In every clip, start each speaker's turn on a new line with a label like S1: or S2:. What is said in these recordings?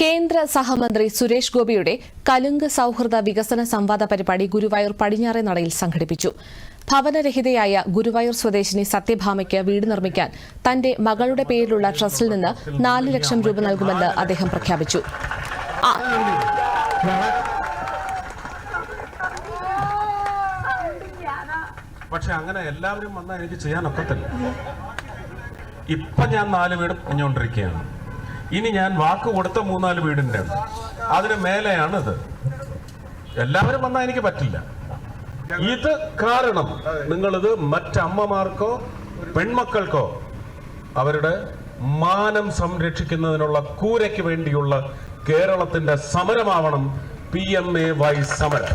S1: കേന്ദ്ര സഹമന്ത്രി സുരേഷ് ഗോപിയുടെ കലുങ്ക് സൌഹൃദ വികസന സംവാദ പരിപാടി ഗുരുവായൂർ പടിഞ്ഞാറെ നടയിൽ സംഘടിപ്പിച്ചു. ഭവനരഹിതയായ ഗുരുവായൂർ സ്വദേശിനി സത്യഭാമയ്ക്ക് വീട് നിർമ്മിക്കാൻ തന്റെ മകളുടെ പേരിലുള്ള ട്രസ്റ്റിൽ നിന്ന് നാല് ലക്ഷം രൂപ നൽകുമെന്ന് അദ്ദേഹം പ്രഖ്യാപിച്ചു.
S2: പക്ഷെ അങ്ങനെ എല്ലാവരും വന്നാൽ എനിക്ക് ചെയ്യാൻ ഒക്കത്തില്ല ഇപ്പൊ ഞാൻ നാല് വീട് പണിഞ്ഞുകൊണ്ടിരിക്കുകയാണ്. ഇനി ഞാൻ വാക്ക് കൊടുത്ത മൂന്നാൽ വീടിന്റെ അതിന് മേലെയാണ് ഇത് എല്ലാവരും വന്നാൽ എനിക്ക് പറ്റില്ല. ഇത് കാരണം നിങ്ങളിത് മറ്റമ്മമാർക്കോ പെൺമക്കൾക്കോ അവരുടെ മാനം സംരക്ഷിക്കുന്നതിനുള്ള കൂരയ്ക്ക് വേണ്ടിയുള്ള കേരളത്തിന്റെ സമരമാവണം പി എം എ വൈ സമരം.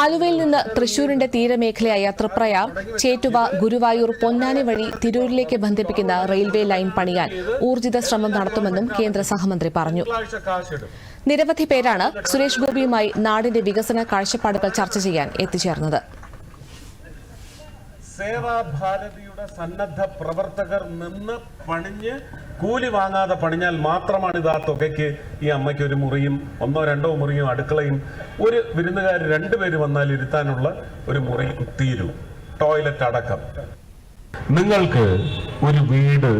S1: ആലുവയിൽ നിന്ന് തൃശൂരിന്റെ തീരമേഖലയായ തൃപ്രയാർ ചേറ്റുവ ഗുരുവായൂർ പൊന്നാനി വഴി തിരൂരിലേക്ക് ബന്ധിപ്പിക്കുന്ന റെയിൽവേ ലൈൻ പണിയാൻ ഊർജിത ശ്രമം നടത്തുമെന്നും കേന്ദ്ര സഹമന്ത്രി പറഞ്ഞു. നിരവധി പേരാണ് സുരേഷ് ഗോപിയുമായി നാടിന്റെ വികസന കാഴ്ചപ്പാടുകൾ ചർച്ച ചെയ്യാൻ എത്തിച്ചേർന്നത്.
S2: സേവാഭാരതിയുടെ സന്നദ്ധ പ്രവർത്തകർ നിന്ന് പണിഞ്ഞ് കൂലി വാങ്ങാതെ പണിഞ്ഞാൽ മാത്രമാണ് ഇത് ആ തുകയ്ക്ക് ഈ അമ്മയ്ക്ക് ഒരു മുറിയും ഒന്നോ രണ്ടോ മുറിയും അടുക്കളയും ഒരു വിരുന്നുകാർ രണ്ടുപേര് വന്നാൽ ഇരുത്താനുള്ള ഒരു മുറിയും തീരും. ടോയ്ലറ്റ് അടക്കം. നിങ്ങൾക്ക് ഒരു വീട്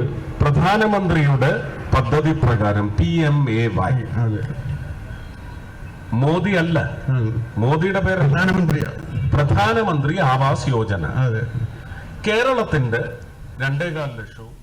S2: പ്രധാനമന്ത്രിയുടെ പദ്ധതി പ്രകാരം P M A Y Modi അല്ല. മോദിയുടെ പേര്
S3: പ്രധാനമന്ത്രിയാണ്
S2: പ്രധാനമന്ത്രി ആവാസ് യോജന.
S3: അതെ.
S2: കേരളത്തിന്റെ രണ്ടേകാൽ ലക്ഷവും